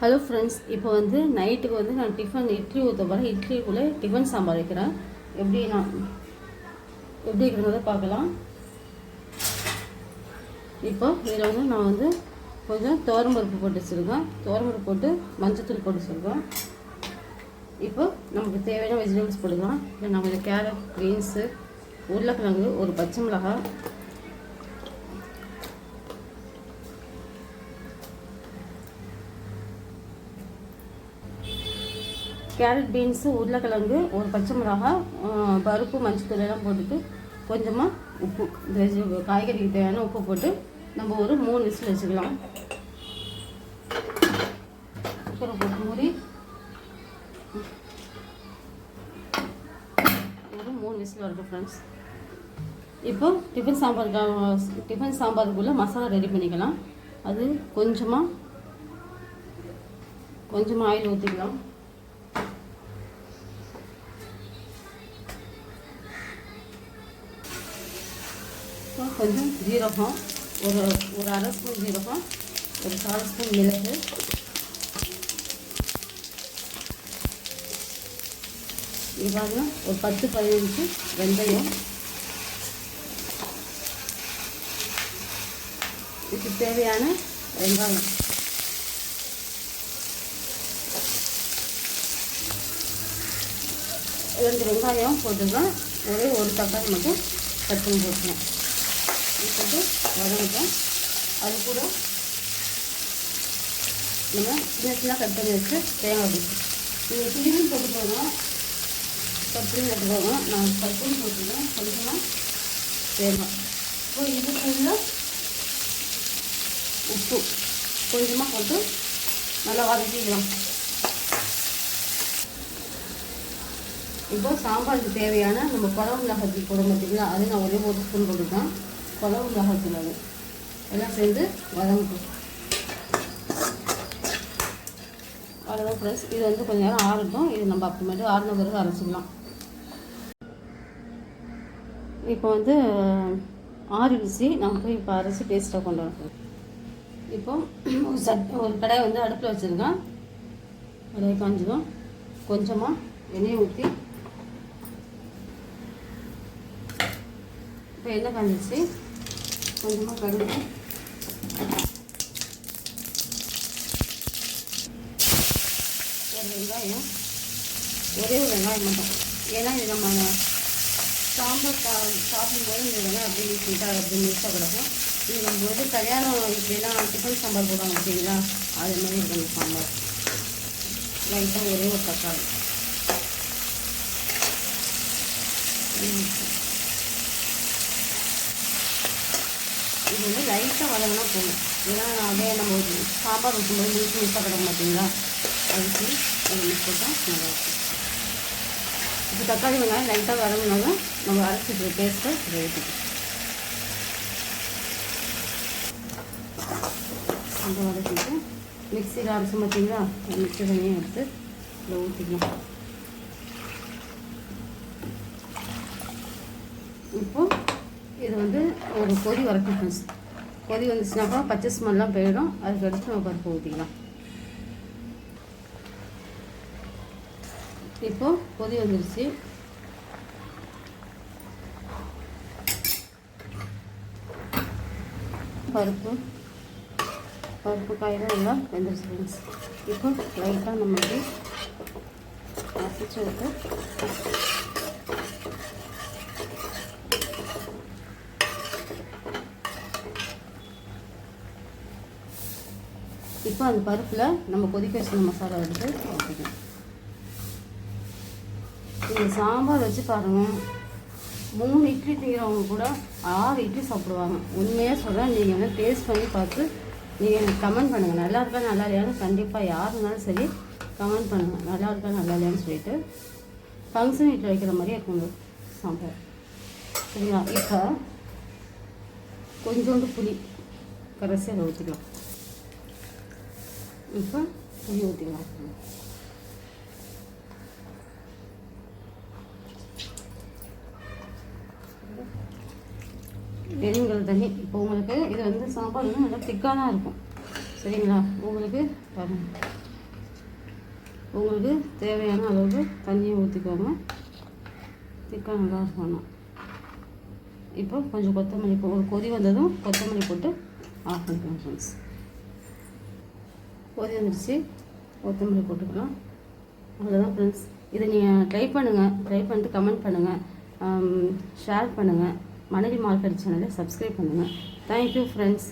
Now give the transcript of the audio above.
Hello friends இப்போ வந்து நைட்டுக்கு வந்து நான் டிஃபன் இட்லி ஊற்ற போகிறேன் இட்லிக்குள்ளே டிஃபன் சாம்பார் வைக்கிறேன். எப்படி நான் எப்படி இருக்கிறத பார்க்கலாம். இப்போ இதில் வந்து நான் வந்து கொஞ்சம் தோரம்பருப்பு போட்டு வச்சுருக்கேன். தோரம்பருப்பு போட்டு மஞ்சத்தூள் போட்டு வச்சுருக்கேன். இப்போ நமக்கு தேவையான வெஜிடபிள்ஸ் போட்டுக்கலாம். இல்லை நம்ம இந்த கேரட் பீன்ஸு உருளைக்கிழங்கு ஒரு பச்சை மிளகாய் கேரட் பீன்ஸு உருளைக்கிழங்கு ஒரு பச்சை மிளகாய் பருப்பு மஞ்சத்தூள் எல்லாம் போட்டுட்டு கொஞ்சமாக உப்பு காய்கறிக்கு தேவையான உப்பு போட்டு நம்ம ஒரு மூணு விசில் வச்சுக்கலாம். குக்கரை போட்டு மூடி ஒரு மூணு விசில் வரட்டும் ஃப்ரெண்ட்ஸ் இப்போ டிஃபன் சாம்பாருக்கு டிஃபன் சாம்பாருக்குள்ளே மசாலா ரெடி பண்ணிக்கலாம். அது கொஞ்சமாக கொஞ்சமாக ஆயில் ஊற்றிக்கலாம் கொஞ்சம் ஜீரகம் ஒரு ஒரு அரை ஸ்பூன் ஜீரகம் ஒரு கால் ஸ்பூன் மிளகு. இது பாருங்க ஒரு பத்து பதினஞ்சு வெந்தயம். இதுக்கு தேவையான வெங்காயம். ரெண்டு வெங்காயம் போட்டுக்கலாம். ஒரே ஒரு தக்காளி மட்டும் கட் போட்டுக்கலாம். இது போட்டு வதங்கிட்டோம் அது கூட நம்ம சின்ன சின்ன கட் பண்ணி வச்சு தேங்காய் பீஸ் நீங்கள் புளியும் போட்டுக்கோங்க பத்துலையும் போகணும் நான் பத்துலையும் போட்டுருக்கேன் கொஞ்சமாக தேங்காய். இப்போ இது இதுக்குள்ள உப்பு கொஞ்சமாக போட்டு நல்லா வதக்கிக்கலாம். இப்போ சாம்பாருக்கு தேவையான நம்ம குழம்பு மிளகாத்தூள் போட பார்த்தீங்களா அது நான் ஒரே ஒரு ஸ்பூன் போட்டுருக்கேன் குழம்பு மிளகாத்தூள் அது எல்லாம் சேர்ந்து வதங்கட்டும் அவ்வளோதான் ஃப்ரெண்ட்ஸ் இது வந்து கொஞ்சம் நேரம் ஆறட்டும். இது நம்ம அப்புறமேட்டு ஆறின பிறகு அரைச்சிக்கலாம். இப்போ வந்து ஆறிடுச்சு நம்ம போய் இப்போ அரைச்சி டேஸ்ட்டாக கொண்டு வரணும். இப்போ ஒரு சட் ஒரு கடையை வந்து அடுப்பில் வச்சுருக்கேன். கடையை காஞ்சதும் கொஞ்சமாக எண்ணெயை ஊற்றி இப்போ எண்ணெய் காஞ்சிச்சு கொஞ்சமாக கடுகு ஒரு வெங்காயம் ஒரே ஒரு வெங்காயம் மட்டும். ஏன்னா இது நம்ம சாம்பார் சா சாப்பிடும்போது இந்த வெங்காயம் அப்படியே ஸ்வீட்டாக அப்படி மிக்ஸாக கிடக்கும். இது நம்ம வந்து கல்யாணம் இப்படிலாம் டிஃபன் சாம்பார் போடுவாங்க பார்த்தீங்களா? அது மாதிரி இருக்கும் சாம்பார். லைட்டாக ஒரே ஒரு தக்காளி. இது வந்து லைட்டாக வதங்கினா போதும். ஏன்னா அதே நம்ம ஒரு சாம்பார் வைக்கும்போது முழுக்க மிக்ஸாக கிடக்க மாட்டிங்களா அதுக்கு அது மிக்ஸ் போட்டால் நல்லா இருக்கும். இப்போ தக்காளி வெங்காயம் லைட்டாக வதங்கினாலும் நம்ம அரைச்சிட்டு பேஸ்ட்டை ரெடி இந்த வதக்கிட்டு மிக்சியில் அரைச்சோம் பார்த்தீங்களா? மிக்சி தண்ணியை எடுத்து இதில் ஊற்றிக்கலாம். இப்போது இது வந்து ஒரு கொதி வரைக்கும் ஃப்ரெண்ட்ஸ் கொதி வந்துச்சுனாக்கா பச்சை ஸ்மெல்லாம் போயிடும். அதுக்கு அடுத்து நம்ம பருப்பு ஊற்றிக்கலாம் இப்போ கொதி வந்துருச்சு. பருப்பு. பருப்பு காயெல்லாம் எல்லாம் வெந்துருச்சு ஃப்ரெண்ட்ஸ் இப்போ லைட்டாக நம்ம வந்து அசைச்சு விட்டு இப்போ அந்த பருப்பில் நம்ம கொதிக்க வச்சுருந்த மசாலா எடுத்து ஊற்றிக்கணும் நீங்கள் சாம்பார் வச்சு பாருங்கள் மூணு இட்லி திங்கிறவங்க கூட ஆறு இட்லி சாப்பிடுவாங்க. உண்மையாக சொல்கிறேன் நீங்கள் வந்து டேஸ்ட் பண்ணி பார்த்து நீங்கள் எனக்கு கமெண்ட் பண்ணுங்கள் நல்லா இருக்கா நல்லா இல்லையான்னு கண்டிப்பாக யார் இருந்தாலும் சரி கமெண்ட் பண்ணுங்கள் நல்லா இருக்கா நல்லா இல்லையான்னு சொல்லிட்டு ஃபங்க்ஷன் வீட்டில் வைக்கிற மாதிரியே இருக்கும் சாம்பார். சரிங்களா? இப்போ கொஞ்சோண்டு புளி கரைசி அதை ஊற்றிக்கலாம் இப்போ புளி ஊற்றிக்கலாம் பெருங்கல் தண்ணி இப்போ உங்களுக்கு இது வந்து சாப்பாடு வந்து நல்லா திக்காக தான் இருக்கும் சரிங்களா உங்களுக்கு உங்களுக்கு தேவையான அளவுக்கு தண்ணியை ஊற்றிக்கோங்க திக்காக நல்லா இருக்கணும் இப்போ கொஞ்சம் கொத்தமல்லி போ ஒரு கொதி வந்ததும் கொத்தமல்லி போட்டு ஆஃப் பண்ணிக்கலாம் ஃப்ரெண்ட்ஸ் கொதி வந்துடுச்சு கொத்தமல்லி போட்டுக்கலாம். அவ்வளோதான் ஃப்ரெண்ட்ஸ் இதை நீங்கள் ட்ரை பண்ணுங்கள் ட்ரை பண்ணிட்டு கமெண்ட் பண்ணுங்கள் ஷேர் பண்ணுங்கள் மணலி மார்க்கெட் சேனலை சப்ஸ்கிரைப் பண்ணுங்கள் தேங்க்யூ ஃப்ரெண்ட்ஸ்